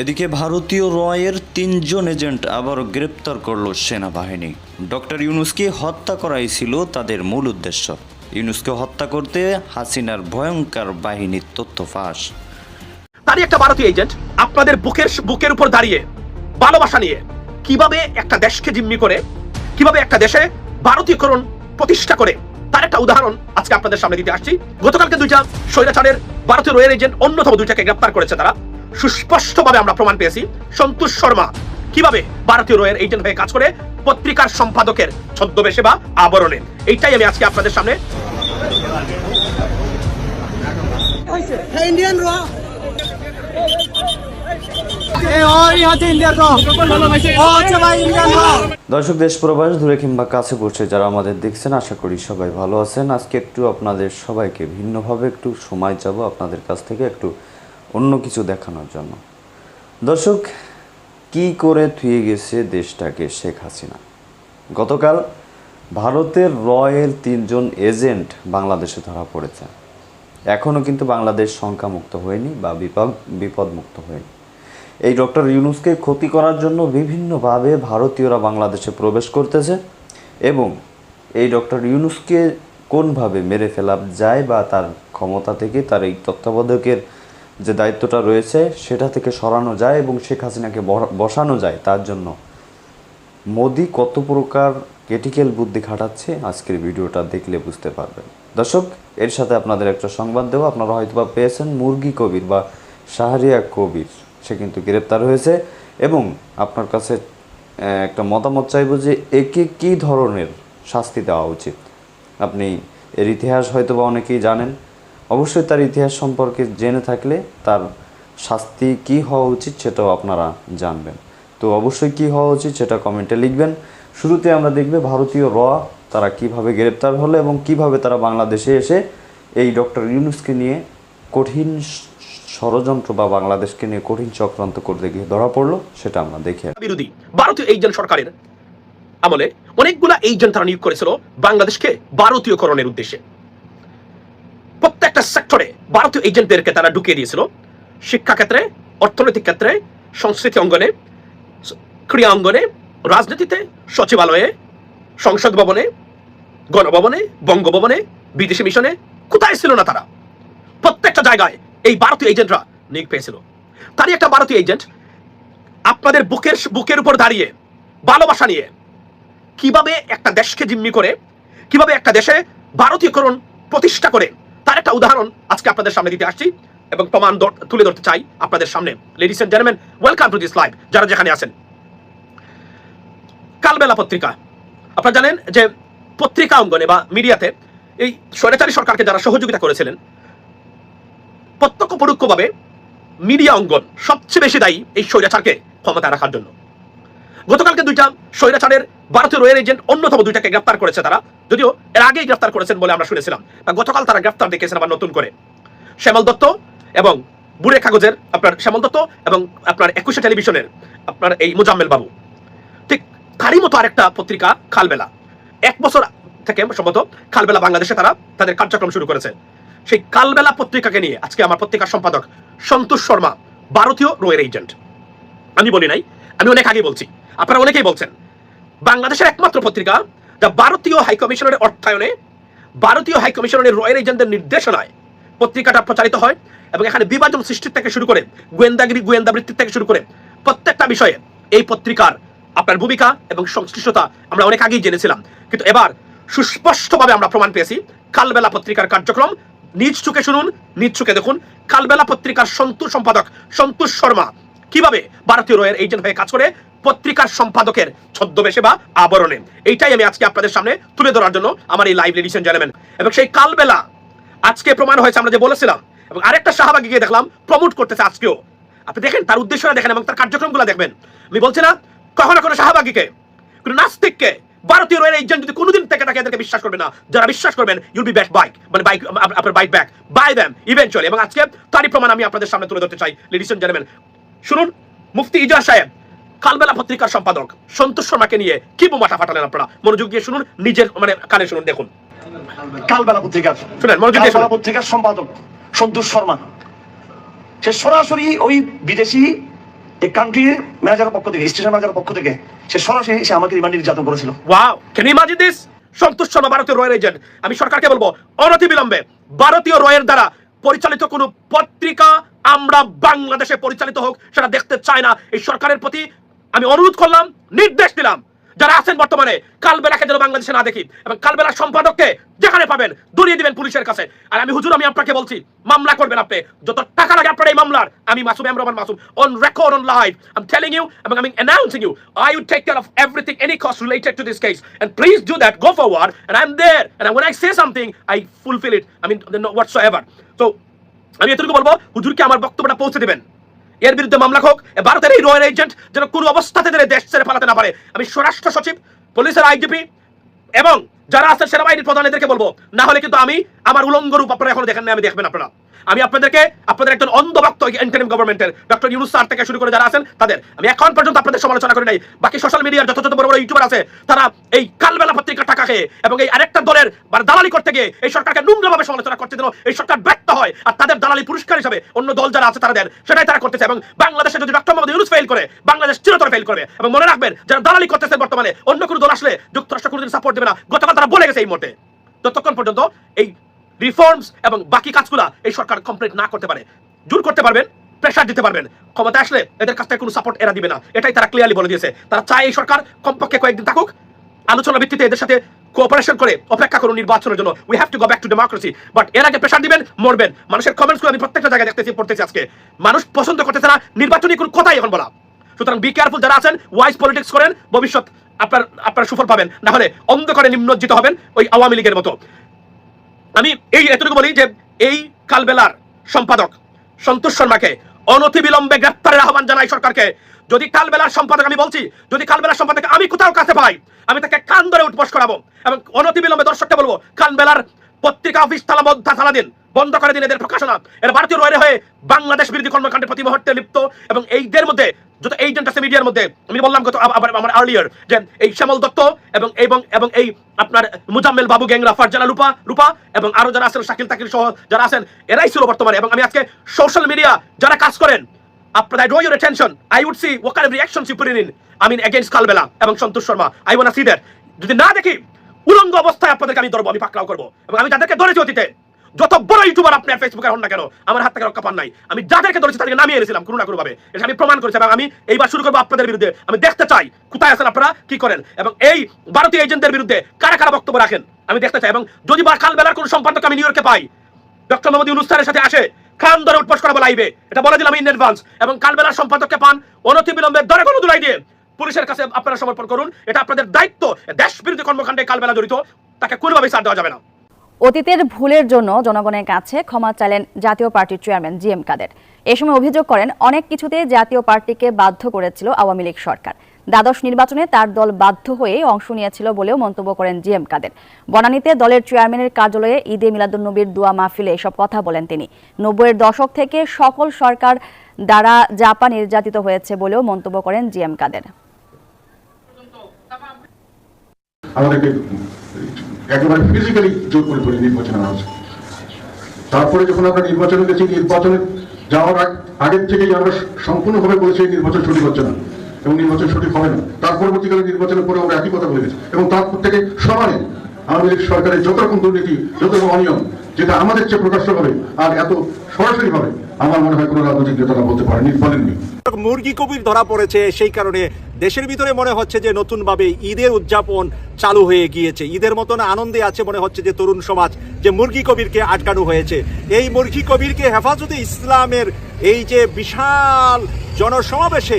এদিকে ভারতীয় রয়ের তিনজন এজেন্ট আবারও গ্রেপ্তার করল সেনাবাহিনী। ডক্টর ইউনুসকে হত্যা করাই ছিল তাদের মূল উদ্দেশ্য। ইউনুসকে হত্যা করতে হাসিনার ভয়ঙ্কর বাহিনীর তথ্য ফাঁস। তারই একটা ভারতীয় এজেন্ট আপনাদের বুকের বুকের উপর দাঁড়িয়ে ভালোবাসা নিয়ে কীভাবে একটা দেশকে জিম্মি করে, কীভাবে একটা দেশে ভারতীয়করণ প্রতিষ্ঠা করে, তার একটা উদাহরণ আজকে আপনাদের সামনে দিতে আসছি। গতকালকে দুইটা স্বৈরাচারের ভারতীয় রয়ের এজেন্ট অন্যতম দুইটাকে গ্রেপ্তার করেছে তারা। সুস্পষ্টভাবে আমরা প্রমাণ পেয়েছি। সন্তোষ শর্মা কীভাবে ভারতীয় রয়ের এজেন্ট হয়ে কাজ করে পত্রিকার সম্পাদকের ছদ্মবেশে বা আবরণে। এইটাই আমি আজকে আপনাদের সামনে দর্শক দেশ প্রবাস ধরে কিংবা কাছে বসে যারা আমাদের দেখছেন আশা করি সবাই ভালো আছেন। আজকে একটু আপনাদের সবাইকে ভিন্নভাবে একটু সময় যাব আপনাদের কাছ থেকে একটু অন্য কিছু দেখানোর জন্য। দর্শক, কি করে থুয়ে গেছে দেশটাকে শেখ হাসিনা? গতকাল ভারতের রয়ের তিনজন এজেন্ট বাংলাদেশে ধরা পড়েছে। এখনও কিন্তু বাংলাদেশ সংখ্যামুক্ত হয়নি বা বিপদ, বিপদমুক্ত হয়নি। এই ডক্টর ইউনুসকে ক্ষতি করার জন্য বিভিন্নভাবে ভারতীয়রা বাংলাদেশে প্রবেশ করতেছে এবং এই ডক্টর ইউনুসকে কোনভাবে মেরে ফেলা যায় বা তার ক্ষমতা থেকে তার এই তত্ত্বাবধায়কের যে দায়িত্বটা রয়েছে, সেটা থেকে সরানো যায় এবং শেখ হাসিনাকে বসানো যায়। তার জন্য মোদি কত প্রকার ক্রিটিক্যাল বুদ্ধি খাটাচ্ছে, আজকের ভিডিওটা দেখলে বুঝতে পারবেন। দর্শক, এর সাথে আপনাদের একটা সংবাদ দেবো। আপনারা হয়তো বা পেয়েছেন মুরগি কবির বা শাহরিয়া কবির। সে কিন্তু গ্রেপ্তার হয়েছে এবং আপনার কাছে একটা মতামত চাইব যে একে কী ধরনের শাস্তি দেওয়া উচিত? আপনি এর ইতিহাস হয়তো বা অনেকেই জানেন। অবশ্যই তার ইতিহাস সম্পর্কে জেনে থাকলে তার শাস্তি কি হওয়া উচিত সেটাও আপনারা জানবেন। তো অবশ্যই কি হওয়া উচিত সেটা কমেন্টে লিখবেন। শুরুতে আমরা দেখবে ভারতীয় র, তারা কীভাবে গ্রেপ্তার হলো এবং কীভাবে তারা বাংলাদেশে এসে এই ডক্টর ইউনুসকে নিয়ে কঠিন ষড়যন্ত্র বা বাংলাদেশকে নিয়ে কঠিন চক্রান্ত করতে গিয়ে ধরা পড়ল, সেটা আমরা দেখে বিরোধী, ভারতীয় এজেন্ট সরকারের আমলে অনেকগুলা এজেন্ট তারা নিয়োগ করেছিল বাংলাদেশকে ভারতীয়করণের উদ্দেশ্যে। প্রত্যেকটা সেক্টরে ভারতীয় এজেন্টদেরকে তারা ঢুকিয়ে দিয়েছিল। শিক্ষা ক্ষেত্রে, অর্থনৈতিক ক্ষেত্রে, সংস্কৃতি অঙ্গনে ক্রীড়া অঙ্গনে, রাজনীতিতে, সচিবালয়ে, সংসদ ভবনে, গণভবনে, বঙ্গভবনে, বিদেশি মিশনে, কোথায় ছিল না তারা? প্রত্যেকটা জায়গায় এই ভারতীয় এজেন্টরা নিয়োগ পেয়েছিল। তারই একটা ভারতীয় এজেন্ট আপনাদের বুকের বুকের উপর দাঁড়িয়ে ভালোবাসা নিয়ে কীভাবে একটা দেশকে জিম্মি করে, কীভাবে একটা দেশে ভারতীয়করণ প্রতিষ্ঠা করে তার একটা উদাহরণ আজকে আপনাদের সামনে দিতে আসছি এবং প্রমাণ তুলে ধরতে চাই আপনাদের সামনে। Ladies and gentleman welcome to this live যারা যেখানে আছেন। কালবেলা পত্রিকা। আপনারা জানেন যে পত্রিকা অঙ্গনে বা মিডিয়াতে এই স্বৈরাচারী সরকারকে যারা সহযোগিতা করেছিলেন, প্রত্যক্ষ পরোক্ষভাবে মিডিয়া অঙ্গন সবচেয়ে বেশি দায়ী এই স্বৈরাচারকে ক্ষমতা রাখার জন্য। গতকালকে দুইটা স্বৈরাচারের ভারতীয় রয়ের এজেন্ট অন্যতম দুইটাকে গ্রেফতার করেছে তারা। যদিও এর আগেই গ্রেফতার করেছেন বলে আমরা শুনেছিলাম। গতকাল তারা গ্রেফতার দেখিয়েছেন আবার নতুন করে। শ্যামল দত্ত এবং বুড়ে কাগজের আপনার শ্যামল দত্ত এবং আপনার একুশে টেলিভিশনের আপনার এই মুজাম্মেল বাবু। ঠিক তারই মতো আরেকটা পত্রিকা, খালবেলা। এক বছর থেকে সম্ভবত খালবেলা বাংলাদেশে তারা তাদের কার্যক্রম শুরু করেছে। সেই কালবেলা পত্রিকাকে নিয়ে আজকে আমার পত্রিকার সম্পাদক সন্তোষ শর্মা, ভারতীয় রয়ের এজেন্ট। আমি বলি নাই আমি অনেক আগে বলছি, আপনারা অনেকেই বলছেন, বাংলাদেশের একমাত্র পত্রিকা, যা ভারতীয় হাইকমিশনের অর্থায়নে, ভারতীয় হাইকমিশনের রয়ের এজেন্টদের নির্দেশনায় পত্রিকাটা প্রচারিত হয় এবং এখানে বিভাজন সৃষ্টির থেকে শুরু করে, গোয়েন্দাগিরি, গোয়েন্দা বৃত্তির থেকে শুরু করে প্রত্যেকটা বিষয়ে এই পত্রিকার আপনার ভূমিকা এবং সংশ্লিষ্টতা আমরা অনেক আগেই জেনেছিলাম। কিন্তু এবার সুস্পষ্টভাবে আমরা প্রমাণ পেয়েছি, কালবেলা পত্রিকার কার্যক্রম, নিজ চোখে শুনুন, নিজ চোখে দেখুন, কালবেলা পত্রিকার সন্তোষ সম্পাদক সন্তোষ শর্মা কীভাবে ভারতীয় রয়ের এজেন্ট হয়ে কাজ করে পত্রিকার সম্পাদকের ছদ্মবেশে বা আবরণে? এইটাই আমি আজকে আপনাদের সামনে তুলে ধরার জন্য আমার এই লাইভ লেডিস জানাবেন এবং সেই কালবেলা আজকে প্রমাণ হয়েছে আমরা যে বলেছিলাম, এবং আরেকটা শাহবাগীকে দেখলাম প্রমোট করতেছে আজকেও। আপনি দেখেন, তার উদ্দেশ্যটা দেখেন এবং তার কার্যক্রমগুলো দেখবেন। আমি বলছি না, কখনো কোনো শাহবাগীকে, কোনো নাস্তিককে, ভারতীয় রয়ের এজেন্ট যদি কোনোদিন থেকে তাকে এদেরকে বিশ্বাস করবে না। যারা বিশ্বাস করবেন ইউল বি ব্যাক বাইক মানে বাইক আপনার bike back by them eventually এবং আজকে তারই প্রমাণ আমি আপনাদের সামনে তুলে ধরতে চাই লেডিস এন্ড জেন্টলম্যান শুনুন মুফতি ইজাজ সাহেব কালবেলা পত্রিকার সম্পাদক সন্তোষ শর্মাকে নিয়ে কি বোমাটা ফাটালেন আপনারা? মনোযোগ দিয়ে শুনুন নিজের মানে কানে শুনুন দেখুন। কালবেলা পত্রিকার শুনেন, মনোযোগ দিয়ে পত্রিকার সম্পাদক সন্তোষ শর্মা। সে সরাসরি ওই বিদেশি এই কান্ট্রি ম্যানেজারের পক্ষ থেকে স্টেশন ম্যানেজারের পক্ষ থেকে সে সরাসরি এসে আমাকে রিমান্ড নির্যাতন করেছিল। Wow can imagine this Santosh Sharma ভারতীয় রয়ের এজেন্ট আমি সরকারকে বলব অনতি বিলম্বে ভারতীয় রয়ের দ্বারা পরিচালিত কোনো পত্রিকা আমরা বাংলাদেশে পরিচালিত হোক সেটা দেখতে চাই না। এই সরকারের প্রতি আমি অনুরোধ করলাম, নির্দেশ দিলাম, যারা আছেন বর্তমানে, কালবেলাকে যেন বাংলাদেশে না দেখি এবং কালবেলার সম্পাদককে যেখানে পাবেন, দড়িয়ে দিবেন পুলিশের কাছে। আর আমি হুজুর, আমি আপনাকে বলছি, মামলা করবেন আপনি। যত টাকা লাগে আপনার এই মামলার, আমি Masum M Rahman Masum on record on live I am telling you এবং আমি announcing you I will take care of everything any cost related to this case and please do that go forward and I am there and when I say something, I fulfill it, I mean, whatsoever. So আমি এতটুকু বলব, হুজুরকে আমার বক্তব্যটা পৌঁছে দেবেন। এর বিরুদ্ধে মামলা হোক ভারতের এই রয়্যাল এজেন্ট যেন কোনো অবস্থাতে যেন দেশ ছেড়ে পালাতে না পারে। আমি স্বরাষ্ট্র সচিব, পুলিশের আইজিপি এবং যারা আছে সেনাবাহিনীর প্রধান, এদেরকে বলব, না হলে কিন্তু আমি আমার উলঙ্গ রূপ আপনারা এখনও দেখেন না আমি দেখবেন আপনারা। আমি আপনাদেরকে, আপনাদের একজন অন্ধভক্ত ইন্টারিম গভর্নমেন্টের ডক্টর ইউনুস স্যার থেকে শুরু করে যারা আছেন, তাদের, আমি এখন পর্যন্ত আপনাদের সমালোচনা করি নাই। বাকি সোশ্যাল মিডিয়ার যত বড় বড় ইউটিউবার আছে, তারা এই কালবেলা পত্রিকার টাকা খেয়ে এবং এই আরেকটা দলের মানে দালালি করতে গিয়ে এই সরকারকে নোংরাভাবে সমালোচনা করতে যেন এই সরকার ব্যর্থ হয় আর তাদের দালালি পুরস্কার হিসাবে অন্য দল যারা আছে তারা দেন সেটাই তারা করতেছে এবং বাংলাদেশে যদি ডক্টর মোহাম্মদ ইউনুস ফেল করে, বাংলাদেশ চিরতরে ফেল করবে। এবং মনে রাখবেন, যারা দালালি করতেছে বর্তমানে, অন্য কোনো দল আসলে যুক্তরাষ্ট্র কোনোদিন সাপোর্ট দেবে না। গতকাল তারা বলে গেছে এই মুহূর্তে। ততক্ষণ পর্যন্ত এই রিফর্মস এবং বাকি কাজগুলা এই সরকার কমপ্লিট না করতে পারে। জোর করতে পারবেন প্রেশার দিতে পারবেন। ক্ষমতা আসলে এদের কাছ থেকে কোনো সাপোর্ট এরা দিবে না। এটাই তারা ক্লিয়ারলি বলে দিয়েছে। তারা চায় এই সরকার কমপক্ষে কয়েকদিন থাকুক, আলোচনা ভিত্তিতে এদের সাথে কোঅপারেশন করে অপেক্ষা করুন নির্বাচনের জন্য। We have to go back to democracy but এর আগে প্রেশার দিবেন, মরবেন। মানুষের কমেন্টসগুলো আমি প্রত্যেকটা জায়গায় দেখতেছি, পড়তেছি আজকে। মানুষ পছন্দ করতেছে না, নির্বাচনী কোনো কথাই এখন বলা। সুতরাং বি কেয়ারফুল যারা আছেন ওয়াইজ পলিটিক্স করেন, ভবিষ্যৎ আপনার আপনার সুফল পাবেন। না হলে অন্ধকারে নিম্নজ্জিত হবেন ওই আওয়ামী লীগের মতো। আমি এই এতটুকু বলি যে এই কালবেলার সম্পাদক সন্তোষ শর্মাকে অনতি বিলম্বে গ্রেপ্তারের আহ্বান জানাই সরকারকে। যদি কালবেলার সম্পাদক আমি বলছি, যদি কালবেলার সম্পাদক আমি কোথাও কাছে পাই, আমি তাকে কান ধরে উঠবস করাবো এবং অনতি বিলম্বে দর্শককে বলব, কালবেলার পত্রিকা, অফিস তালা বন্ধ তালা দিন বন্ধ করে দিন এদের প্রকাশনা। এর ভারতীয় রয়ে হয়ে বাংলাদেশ বিরোধী কর্মকাণ্ডে প্রতি মুহূর্তে লিপ্ত এবং এইদের মধ্যে, যত এজেন্ট আছে মিডিয়ার মধ্যে, আমি বললাম গত আবার আমার আর্লিয়ার যে এই শ্যামল দত্ত এবং এবং এবং এই আপনার মুজাম্মেল বাবু, গ্যাংরা, ফারজানা রূপা রূপা এবং আরও যারা আছেন, শাকিল তাকিল সহ যারা আছেন, এরাই ছিল বর্তমানে। এবং আমি আজকে সোশ্যাল মিডিয়া যারা কাজ করেন, আপনার I draw your attention I would see what kind of reactions I mean against Kalbela এবং Santosh Sharma. I want see that যদি না দেখি উলঙ্গ অবস্থায় আপনাদেরকে আমি ধরবো আমি পাকড়াও করব। এবং আমি তাদেরকে ধরেছি অতীতে, যত বড় ইউটিউবার আপনি ফেসবুকে হন না কেন, আমার হাত থেকে রক্ষা পান নাই। আমি যাদেরকে ধরেছি তাদেরকে নামিয়ে এনেছিলাম কোনো না কোনো ভাবে এটা আমি প্রমাণ করেছি এবং আমি এইবার শুরু করব আপনাদের বিরুদ্ধে। আমি দেখতে চাই কোথায় আছেন আপনারা, কি করেন। এবং এই ভারতীয় এজেন্টদের বিরুদ্ধে কারা কারা বক্তব্য রাখেন, আমি দেখতে চাই। এবং যদি বা কাল বেলার কোনো সম্পাদক আমি নিউ ইয়র্কে পাই, ডক্টর মোহাম্মদ ইউনুস স্যারের সাথে আসে খান ধরে উৎপোষ করাবো লাইভে এটা বলে দিলাম ইন অ্যাডভান্স এবং কালবেলার সম্পাদককে পান অনতি বিলম্বে দরে কোনো দুলাই দিয়ে পুলিশের কাছে আপনারা সমর্পণ করুন। এটা আপনাদের দায়িত্ব। দেশ বিরোধী কর্মকাণ্ডে কালবেলা জড়িত, তাকে কোনোভাবেই ছাড় দেওয়া যাবে না। অতীতের ভুলের জন্য জনগণের কাছে ক্ষমা চাইলেন জাতীয় পার্টির চেয়ারম্যান জি এম কাদের। এ সময় অভিযোগ করেন, অনেক কিছুতে জাতীয় পার্টিকে বাধ্য করেছিল আওয়ামী লীগ সরকার। দ্বাদশ নির্বাচনে তার দল বাধ্য হয়ে অংশ নিয়েছিল বলেও মন্তব্য করেন জি এম কাদের। বনানীতে দলের চেয়ারম্যানের কার্যালয়ে ঈদে মিলাদুন্নবীর দোয়া মাহফিলে এসব কথা বলেন তিনি। নব্বইয়ের দশক থেকে সকল সরকার দ্বারা জাপা নির্যাতিত হয়েছে বলেও মন্তব্য করেন জি এম কাদের। আমাদেরকে একেবারে ফিজিক্যালি জোর করে ধরে নির্বাচনে আনা হচ্ছে তারপরে যখন আমরা নির্বাচনে গেছি, নির্বাচনে যাওয়ার আগ- আগের থেকেই আমরা সম্পূর্ণভাবে বলেছি, এই নির্বাচন সঠিক হচ্ছে না এবং নির্বাচন সঠিক হবে না। তার পরবর্তীকালে নির্বাচনের পরে আমরা একই কথা বলে গেছি এবং তারপর থেকে সবাই আওয়ামী লীগ সরকারের যত রকম দুর্নীতি, যত রকম অনিয়ম যেটা আমাদের চেয়ে প্রকাশ্য হবে আর এত সরাসরি হবে, আমার মনে হয় কোনো রাজনৈতিক নেতারা বলতে পারেনি, বলেননি। মুরগি কবির ধরা পড়েছে, সেই কারণে দেশের ভিতরে মনে হচ্ছে যে নতুনভাবে ঈদের উদযাপন চালু হয়ে গিয়েছে। ঈদের মতন আনন্দে আছে মনে হচ্ছে যে তরুণ সমাজ যে মুরগি কবিরকে আটকানো হয়েছে। এই মুরগি কবিরকে হেফাজতে ইসলামের এই যে বিশাল জনসমাবেশে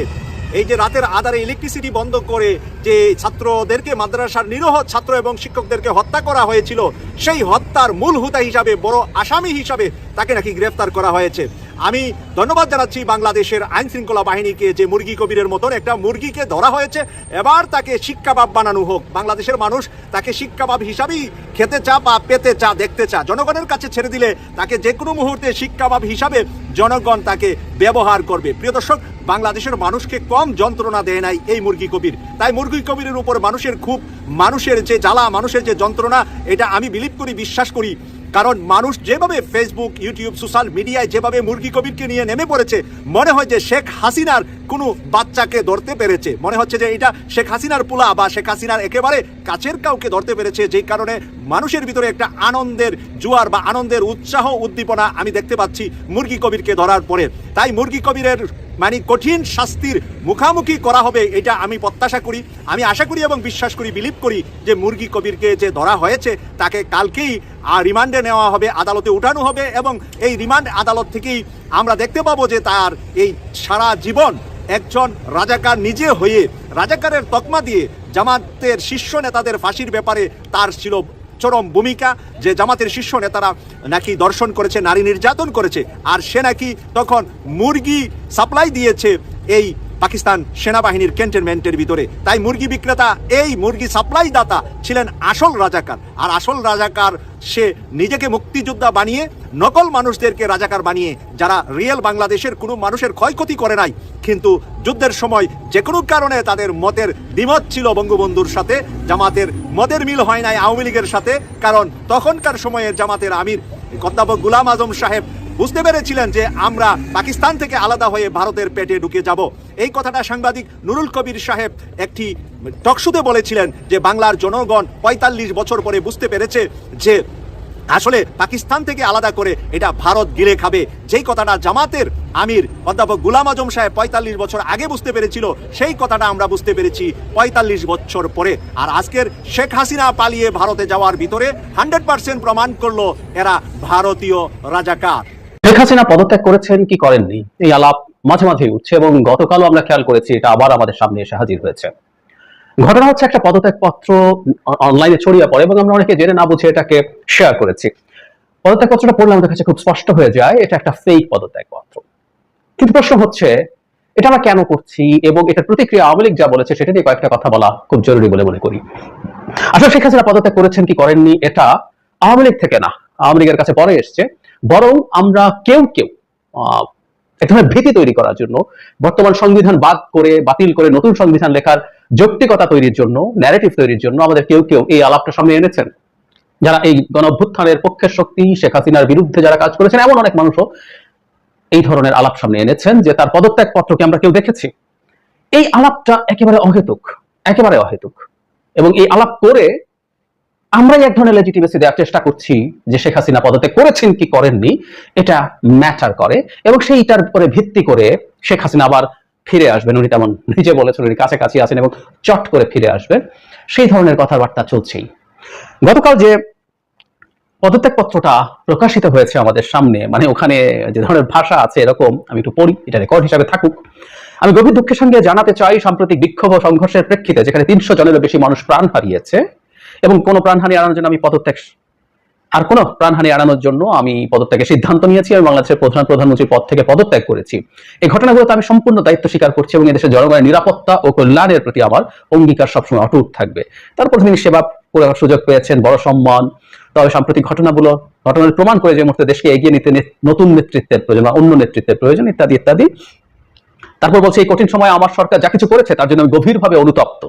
এই যে রাতের আধারে ইলেকট্রিসিটি বন্ধ করে যে ছাত্রদেরকে, মাদ্রাসার নিরহ ছাত্র এবং শিক্ষকদেরকে হত্যা করা হয়েছিল, সেই হত্যার মূল হুতা হিসাবে, বড় আসামি হিসাবে তাকে নাকি গ্রেফতার করা হয়েছে। আমি ধন্যবাদ জানাচ্ছি বাংলাদেশের আইন শৃঙ্খলা বাহিনীকে যে মুরগি কবিরের মতন একটা মুরগিকে ধরা হয়েছে। এবার তাকে শিক্ষাবাব বানানো হোক। বাংলাদেশের মানুষ তাকে শিক্ষাবাব হিসাবেই খেতে চা বা পেতে চা, দেখতে চা। জনগণের কাছে ছেড়ে দিলে তাকে যে কোনো মুহূর্তে শিক্ষাবাব হিসাবে জনগণ তাকে ব্যবহার করবে। প্রিয় দর্শক, বাংলাদেশের মানুষকে কম যন্ত্রণা দেয় নাই এই মুরগি কবির। তাই মুরগি কবিরের উপর মানুষের খুব মানুষের যে জ্বালা, মানুষের যে যন্ত্রণা, এটা আমি বিলিভ করি, বিশ্বাস করি। কারণ মানুষ যেভাবে ফেসবুক ইউটিউব সোশ্যাল মিডিয়ায় যেভাবে মুরগি কবিরকে নিয়ে নেমে পড়েছে, মনে হয় যে শেখ হাসিনার কোনো বাচ্চাকে ধরতে পেরেছে। মনে হচ্ছে যে এটা শেখ হাসিনার পোলা বা শেখ হাসিনার একেবারে কাছের কাউকে ধরতে পেরেছে, যেই কারণে মানুষের ভিতরে একটা আনন্দের জোয়ার বা আনন্দের উৎসাহ, উদ্দীপনা আমি দেখতে পাচ্ছি মুরগি কবিরকে ধরার পরে। তাই মুরগি কবিরের মানে কঠিন শাস্তির মুখামুখি করা হবে, এটা আমি প্রত্যাশা করি। আমি আশা করি এবং বিশ্বাস করি, বিলিভ করি যে মুরগি কবিরকে যে ধরা হয়েছে, তাকে কালকেই আর রিমান্ডে নেওয়া হবে, আদালতে উঠানো হবে এবং এই রিমান্ড আদালত থেকেই আমরা দেখতে পাবো যে তার এই সারা জীবন একজন রাজাকার নিজে হয়ে রাজাকারের তকমা দিয়ে জামাতের শীর্ষ নেতাদের ফাঁসির ব্যাপারে তার ছিল চরম ভূমিকা। যে জামাতের শীর্ষ নেতারা নাকি দর্শন করেছে, নারী নির্যাতন করেছে, আর সে নাকি তখন মুরগি সাপ্লাই দিয়েছে এই পাকিস্তান সেনাবাহিনীর ক্যান্টনমেন্টের ভিতরে। তাই মুরগি বিক্রেতা, এই মুরগি সাপ্লাই দাতা ছিলেন আসল রাজাকার। আর আসল রাজাকার, সে নিজেকে মুক্তিযোদ্ধা বানিয়ে, নকল মানুষদেরকে রাজাকার বানিয়ে, যারা রিয়েল বাংলাদেশের কোনো মানুষের ক্ষয়ক্ষতি করে নাই, কিন্তু যুদ্ধের সময় যে কোনো কারণে তাদের মতের দ্বিমত ছিল বঙ্গবন্ধুর সাথে, জামাতের মতের মিল হয় নাই আওয়ামী লীগের সাথে, কারণ তখনকার সময়ের জামাতের আমির অধ্যাপক গুলাম আজম সাহেব বুঝতে পেরেছিলেন যে আমরা পাকিস্তান থেকে আলাদা হয়ে ভারতের পেটে ঢুকে যাব। এই কথাটা সাংবাদিক নুরুল কবির সাহেব একটি টকশুতে বলেছিলেন যে বাংলার জনগণ পঁয়তাল্লিশ বছর পরে বুঝতে পেরেছে যে আসলে পাকিস্তান থেকে আলাদা করে এটা ভারত গিলে খাবে। যেই কথাটা জামাতের আমির অধ্যাপক গুলাম আজম সাহেব পঁয়তাল্লিশ বছর আগে বুঝতে পেরেছিল, সেই কথাটা আমরা বুঝতে পেরেছি পঁয়তাল্লিশ বছর পরে। আর আজকের শেখ হাসিনা পালিয়ে ভারতে যাওয়ার ভিতরে হান্ড্রেড পার্সেন্ট প্রমাণ করল এরা ভারতীয় রাজাকার। শেখ হাসিনা পদত্যাগ করেছেন, কি করেননি? এই আলাপ মাঝে মাঝে উঠছে এবং গতকালও আমরা খেয়াল করেছি, এটা আবার আমাদের সামনে এসে হাজির হয়েছে। ঘটনা হচ্ছে একটা পদত্যাগ পত্র অনলাইনে ছড়িয়ে পড়ে এবং আমরা অনেকে জেনে না বুঝে এটাকে শেয়ার করেছি। পদত্যাগ পত্রটা পড়লে আমাদের কাছে খুব স্পষ্ট হয়ে যায়, এটা একটা ফেক পদত্যাগ পত্র কিন্তু প্রশ্ন হচ্ছে, এটা আমরা কেন করছি এবং এটার প্রতিক্রিয়া আওয়ামী লীগ যা বলেছে, সেটা নিয়ে কয়েকটা কথা বলা খুব জরুরি বলে মনে করি। আসলে শেখ হাসিনা পদত্যাগ করেছেন, কি করেননি, এটা আওয়ামী লীগ থেকে না, আওয়ামী লীগের কাছে পরে এসছে। বরং আমরা কেউ কেউ এক ধরনের ভীতি তৈরি করার জন্য, বর্তমান সংবিধান বাদ করে, বাতিল করে নতুন সংবিধান লেখার যৌক্তিকতা তৈরির জন্য ন্যারেটিভ তৈরির জন্য আমাদের কেউ কেউ এই আলাপটা সামনে এনেছেন। যারা এই গণ অভ্যুত্থানের পক্ষের শক্তি, শেখ হাসিনার বিরুদ্ধে যারা কাজ করেছেন, এমন অনেক মানুষও এই ধরনের আলাপ সামনে এনেছেন যে তার পদত্যাগ পত্রকে আমরা কেউ দেখেছি। এই আলাপটা একেবারে অহেতুক একেবারে অহেতুক। এবং এই আলাপ করে আমরাই এক ধরনের লেজিটিমেসি দেওয়ার চেষ্টা করছি যে শেখ হাসিনা পদত্যাগ করেছেন কি করেননি, এটা ম্যাটার করে এবং সেইটার উপরে ভিত্তি করে শেখ হাসিনা আবার ফিরে আসবেন। উনি তেমন নিজে বলেছেন, উনি কাছাকাছি আছেন এবং চট করে ফিরে আসবেন। সেই ধরনের কথাবার্তা চলছেই। গতকাল যে পদত্যাগ পত্রটা প্রকাশিত হয়েছে আমাদের সামনে মানে ওখানে যে ধরনের ভাষা আছে এরকম, আমি একটু পড়ি, এটা রেকর্ড হিসাবে থাকুক। আমি গভীর দুঃখের সঙ্গে জানাতে চাই, সাম্প্রতিক বিক্ষোভ সংঘর্ষের প্রেক্ষিতে, যেখানে তিনশো জনেরও বেশি মানুষ প্রাণ হারিয়েছে এবং কোনো প্রাণহানি এড়ানোর জন্য আমি পদত্যাগ আর কোনো প্রাণহানি এড়ানোর জন্য আমি পদত্যাগের সিদ্ধান্ত নিয়েছি এবং বাংলাদেশের প্রধান প্রধানমন্ত্রীর পদ থেকে পদত্যাগ করেছি। এই ঘটনাগুলোতে আমি সম্পূর্ণ দায়িত্ব স্বীকার করছি এবং এদেশের জনগণের নিরাপত্তা ও কল্যাণের প্রতি আমার অঙ্গীকার সবসময় অটুট থাকবে। তারপর তিনি সেবা করার সুযোগ পেয়েছেন, বড় সম্মান। তবে সাম্প্রতিক ঘটনাগুলো, ঘটনার প্রমাণ করে যে মুহূর্তে দেশকে এগিয়ে নিতে নতুন নেতৃত্বের প্রয়োজন বা অন্য নেতৃত্বের প্রয়োজন ইত্যাদি ইত্যাদি। তারপর বলছে, এই কঠিন সময় আমার সরকার যা কিছু করেছে তার জন্য আমি গভীরভাবে অনুতপ্ত।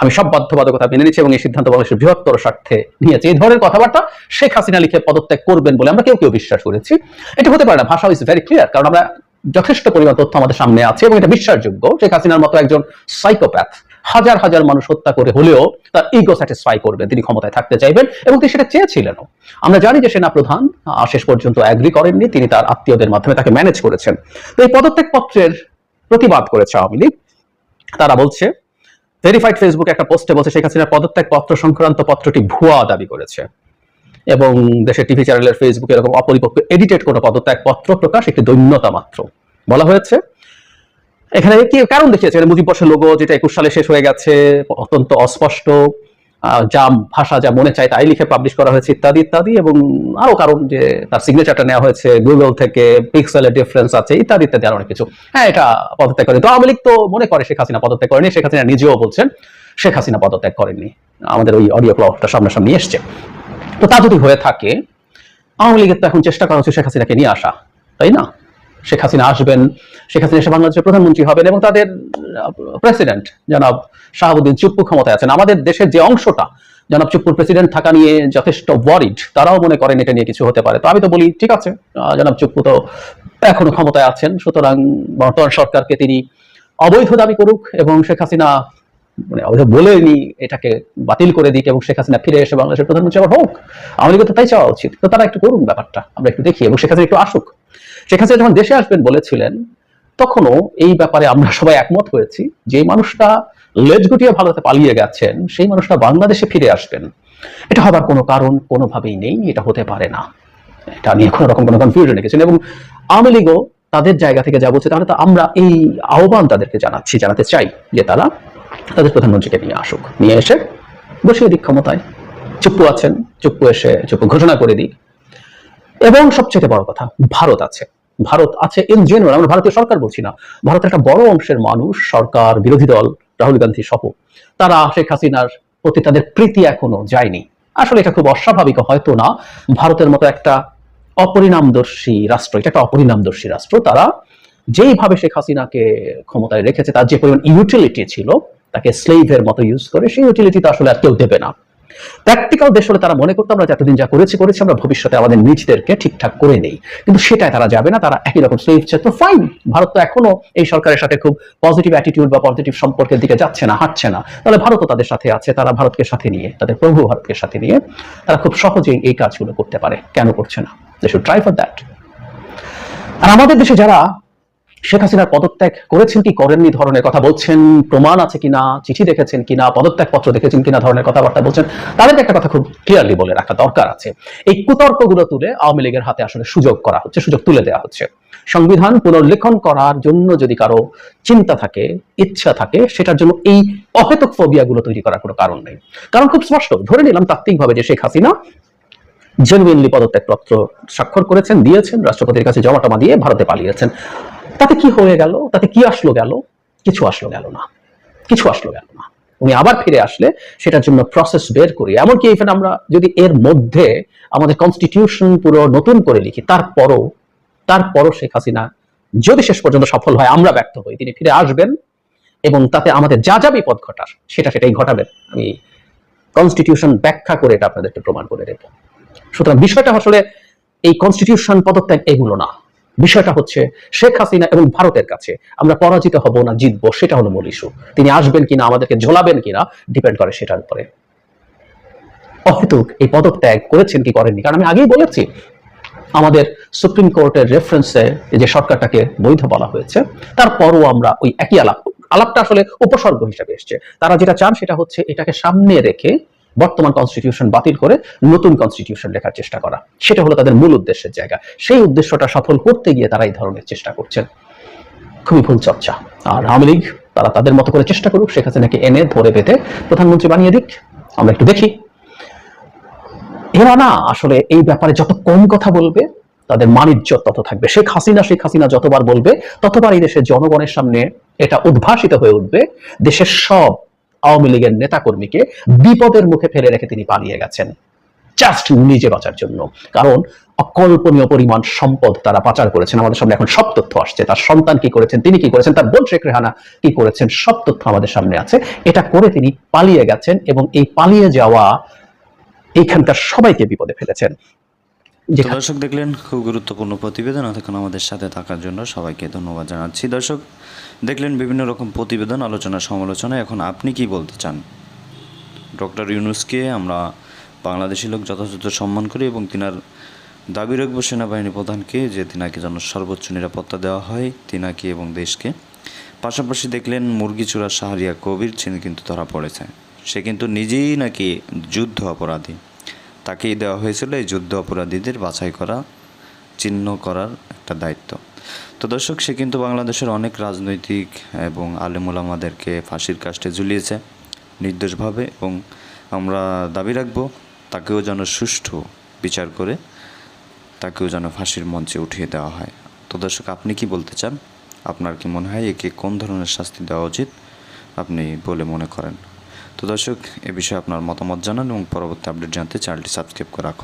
আমি সব বাধ্যবাধকতা মেনে নিচ্ছি এবং এই সিদ্ধান্ত বাংলাদেশের বৃহত্তর স্বার্থে নিয়েছে। এই ধরনের কথাবার্তা শেখ হাসিনা লিখে পদত্যাগ করবেন বলে আমরা কেউ কেউ বিশ্বাস করেছি। এটা হতে পারে না, ভাষা ইজ ভেরি ক্লিয়ার কারণ আমরা যথেষ্ট পরিমাণ তথ্য আমাদের সামনে আছে এবং এটা বিশ্বাসযোগ্য। শেখ হাসিনার মতো একজন সাইকোপ্যাথ হাজার হাজার মানুষ হত্যা করে হলেও তার ইগো স্যাটিসফাই করবেন, তিনি ক্ষমতায় থাকতে চাইবেন এবং তিনি সেটা চেয়েছিলেন আমরা জানি যে সেনা প্রধান শেষ পর্যন্ত অ্যাগ্রি করেননি, তিনি তার আত্মীয়দের মাধ্যমে তাকে ম্যানেজ করেছেন। তো এই পদত্যাগ পত্রের প্রতিবাদ করেছে আওয়ামী লীগ। তারা বলছে ভেরিফাইড ফেসবুক একটা পোস্টে বলছে, শেখ হাসিনার পদত্যাগ পত্র সংক্রান্ত পত্রটি ভুয়া দাবি করেছে। এবং দেশের টিভি চ্যানেলের ফেসবুকে এরকম অপরিপক্ক এডিটেড কোনো পদত্যাগ পত্র প্রকাশ, একটি দৈন্যতা মাত্র। বলা হয়েছে, এখানে কি কারণ দেখিয়েছে? মুজিব বর্ষের লোগো যেটা একুশ সালে শেষ হয়ে গেছে, অত্যন্ত অস্পষ্ট। যা ভাষা, যা মনে চায় তাই লিখে পাবলিশ করা হয়েছে ইত্যাদি ইত্যাদি এবং আরও কারণ যে তার সিগনেচারটা নেওয়া হয়েছে গুগল থেকে পিক্সেলের ডিফারেন্স আছে, ইত্যাদি ইত্যাদি আরও অনেক কিছু। হ্যাঁ এটা পদত্যাগ করে তো আওয়ামী লীগ তো মনে করে শেখ হাসিনা পদত্যাগ করেনি, শেখ হাসিনা নিজেও বলছেন শেখ হাসিনা পদত্যাগ করেননি। আমাদের ওই অডিও ক্লবটা সামনাসামনি এসছে। তো তা যদি হয়ে থাকে, আওয়ামী লীগের তো এখন চেষ্টা করা হচ্ছে শেখ হাসিনাকে নিয়ে আসা, তাই না? শেখ হাসিনা আসবেন, শেখ হাসিনা এসে বাংলাদেশের প্রধানমন্ত্রী হবেন এবং তাদের প্রেসিডেন্ট জনাব শাহাবুদ্দিন চুপ্পু ক্ষমতায় আছেন। আমাদের দেশের যে অংশটা, জনাব চুপ্পুর প্রেসিডেন্ট থাকা নিয়ে যথেষ্ট ওয়ারিড তারাও মনে করেন এটা নিয়ে কিছু হতে পারে। তো আমি তো বলি, ঠিক আছে জনাব চুপ্পু তো এখনও ক্ষমতায় আছেন, সুতরাং বর্তমান সরকারকে তিনি অবৈধ দাবি করুক এবং শেখ হাসিনা মানে অবৈধ বলেনি এটাকে বাতিল করে দিক এবং শেখ হাসিনা ফিরে এসে বাংলাদেশের প্রধানমন্ত্রী আবার হোক। আমাদের তো তাই চাওয়া উচিত। তো তারা একটু করুন ব্যাপারটা, আমরা একটু দেখি এবং শেখ হাসিনা একটু আসুক। শেখ হাসিনা যখন দেশে আসবেন বলেছিলেন, তখনও এই ব্যাপারে আমরা সবাই একমত হয়েছি, যে মানুষটা লেজ গুটিয়ে ভারতে পালিয়ে গেছেন, সেই মানুষটা বাংলাদেশে ফিরে আসবেন। এটা হবার কোনো কারণ কোনোভাবেই নেই, এটা হতে পারে না। এটা নিয়ে কোনো রকম কোনো কনফিউশন রেখেছেন এবং আওয়ামী লীগও তাদের জায়গা থেকে যা বলছে, তাহলে তো আমরা এই আহ্বান তাদেরকে জানাচ্ছি, জানাতে চাই যে তারা তাদের প্রধানমন্ত্রীকে নিয়ে আসুক, নিয়ে এসে বসিয়ে দিক ক্ষমতায়। চুপ্পু আছেন চুপ্পু এসে চুপ্পু ঘোষণা করে দিক। এবং সবচেয়ে বড় কথা, ভারত আছে। ভারত আছে ইন জেনারেল আমরা ভারতীয় সরকার বলছি না। ভারতের একটা বড় অংশের মানুষ সরকার, বিরোধী দল, রাহুল গান্ধী সহ। তারা শেখ হাসিনার প্রতি তাদের প্রীতি এখনও যায়নি। আসলে এটা খুব অস্বাভাবিক, হয়তো না। ভারতের মতো একটা অপরিণামদর্শী রাষ্ট্র, এটা একটা অপরিণামদর্শী রাষ্ট্র, তারা যেইভাবে শেখ হাসিনাকে ক্ষমতায় রেখেছে, তার যে পরিমাণ ইউটিলিটি ছিল, তাকে স্লেভের মতো ইউজ করে, সেই ইউটিলিটি তো আসলে আর কেউ দেবে না। প্র্যাকটিক্যাল দেশ হলে তারা মনে করতো, আমরা যতদিন যা করেছি করেছি, আমরা ভবিষ্যতে আমাদের নিজেদেরকে ঠিকঠাক করে নেই। কিন্তু সেটাই তারা যাবে না, তারা একই রকম স্লেভ তো ফাইন ভারত তো এখনও এই সরকারের সাথে খুব পজিটিভ অ্যাটিটিউড বা পজিটিভ সম্পর্কের দিকে যাচ্ছে না, হাঁটছে না। তাহলে ভারতও তাদের সাথে আছে, তারা ভারতকে সাথে নিয়ে, তাদের প্রভু ভারতকে সাথে নিয়ে, তারা খুব সহজেই এই কাজগুলো করতে পারে। কেন করছে না? They should try for that আর আমাদের দেশে যারা শেখ হাসিনার পদত্যাগ করেছেন কি করেননি ধরনের কথা বলছেন? প্রমাণ আছে কিনা? চিঠি দেখেছেন কিনা? পদত্যাগ পত্র দেখেছেন কিনা ধরনের কথাবার্তা বলছেন? তাদেরকে একটা কথা খুব ক্লিয়ারলি বলে রাখা দরকার আছে। এই কুতর্কগুলো তুলে আওয়ামী লীগের হাতে আসলে সুযোগ করা হচ্ছে, সুযোগ তুলে দেওয়া হচ্ছে। সংবিধান পুনর্লেখন করার জন্য যদি কারও চিন্তা থাকে, ইচ্ছা থাকে, সেটার জন্য এই অহেতুক ফোবিয়াগুলো তৈরি করার কোনো কারণ নেই। কারণ খুব স্পষ্ট, ধরে নিলাম তাত্ত্বিকভাবে যে শেখ হাসিনা জেনুইনলি পদত্যাগপত্র স্বাক্ষর করেছেন, দিয়েছেন, রাষ্ট্রপতির কাছে জমা টমা দিয়ে ভারতে পালিয়েছেন। তাতে কি হয়ে গেল? তাতে কি আসলো গেল? কিছু আসলো গেল না। কিছু আসলো গেল না। উনি আবার ফিরে আসলে সেটার জন্য প্রসেস বের করি। এমনকি এখানে আমরা যদি এর মধ্যে আমাদের কনস্টিটিউশন পুরো নতুন করে লিখি, তারপরও তারপরও শেখ হাসিনা যদি শেষ পর্যন্ত সফল হয়, আমরা ব্যর্থ হই। তিনি ফিরে আসবেন এবং তাতে আমাদের যা যা বিপদ ঘটার, সেটা সেটাই ঘটাবেন। আমি কনস্টিটিউশন ব্যাখ্যা করে এটা আপনাদেরকে প্রমাণ করে দেব। সুতরাং বিষয়টা আসলে এই কনস্টিটিউশন পদত্যাগ এগুলো না। বিষয়টা হচ্ছে শেখ হাসিনা এবং ভারতের কাছে আমরা পরাজিত হব না, জিতবো, সেটা হলো মূল ইস্যু তিনি আসবেন কিনা, আমাদেরকে ঝোলাবেন কিনা ডিপেন্ড করে সেটার উপরে। অহেতুক এই পদত্যাগ করেছেন কি করেননি? কারণ আমি আগেই বলেছি, আমাদের সুপ্রিম কোর্টের রেফারেন্সে যে সরকারটাকে বৈধ বলা হয়েছে, তারপরও আমরা ওই একই আলাপ, আলাপটা আসলে উপসর্গ হিসাবে এসছে। তারা যেটা চান সেটা হচ্ছে এটাকে সামনে রেখে বর্তমান কনস্টিটিউশন বাতিল করে নতুন কনস্টিটিউশন লেখার চেষ্টা করা। সেটা হলো তাদের মূল উদ্দেশ্যের জায়গা। সেই উদ্দেশ্যটা সফল করতে গিয়ে তারা এই ধরনের চেষ্টা করছেন। খুবই ভুল চর্চা। আর আওয়ামী লীগ, তারা তাদের মতো করে চেষ্টা করুক, শেখ হাসিনাকে এনে ধরে পেতে প্রধানমন্ত্রী বানিয়ে দিক। আমরা একটু দেখি। এরা না আসলে এই ব্যাপারে যত কম কথা বলবে, তাদের মানিজ্য তত থাকবে। শেখ হাসিনা শেখ হাসিনা যতবার বলবে, ততবার এই দেশের জনগণের সামনে এটা উদ্ভাসিত হয়ে উঠবে। দেশের সব আওয়ামী লীগের নেতাকর্মীকে বিপদের মুখে ফেলে রেখে তিনি পালিয়ে গেছেন। জাস্ট নিজে বাঁচার জন্য। কারণ অকল্পনীয় পরিমাণ সম্পদ তারা পাচার করেছেন। আমাদের সামনে এখন সব তথ্য আসছে। তার সন্তান কি করেছেন, তিনি কি করেছেন, তার বোন শেখ রেহানা কি করেছেন, সব তথ্য আমাদের সামনে আছে। এটা করে তিনি পালিয়ে গেছেন এবং এই পালিয়ে যাওয়া এইখানকার সবাইকে বিপদে ফেলেছেন। দর্শক দেখলেন খুব গুরুত্বপূর্ণ প্রতিবেদন। এতক্ষণ আমাদের সাথে থাকার জন্য সবাইকে ধন্যবাদ জানাচ্ছি। দর্শক দেখলেন বিভিন্ন রকম প্রতিবেদন আলোচনা সমালোচনা। এখন আপনি কি বলতে চান? ডক্টর ইউনুসকে আমরা বাংলাদেশি লোক যথাযথ সম্মান করি এবং তিনার দাবি রাখব সেনাবাহিনী প্রধানকে যে তিনাকে যেন সর্বোচ্চ নিরাপত্তা দেওয়া হয় তিনাকে এবং দেশকে। পাশাপাশি দেখলেন মুরগি চূড়া শাহরিয়া কবির তিনি কিন্তু ধরা পড়েছে। সে কিন্তু নিজেই নাকি যুদ্ধ অপরাধী। তাকেই দেওয়া হয়েছিল এই যুদ্ধ অপরাধীদের বাছাই করা, চিহ্ন করার একটা দায়িত্ব। তো দর্শক, সে কিন্তু বাংলাদেশের অনেক রাজনৈতিক এবং আলেমুলামাদেরকে ফাঁসির কাস্টে ঝুলিয়েছে নির্দোষভাবে এবং আমরা দাবি রাখব, তাকেও যেন সুষ্ঠু বিচার করে তাকেও যেন ফাঁসির মঞ্চে উঠিয়ে দেওয়া হয়। তো দর্শক, আপনি কি বলতে চান? আপনার কি মনে হয় একে কোন ধরনের শাস্তি দেওয়া উচিত? আপনি বলে মনে করেন। তো দর্শক, এ বিষয়ে আপনার মতামত জানান এবং পরবর্তী আপডেট জানতে চ্যানেলটি সাবস্ক্রাইব করে রাখুন।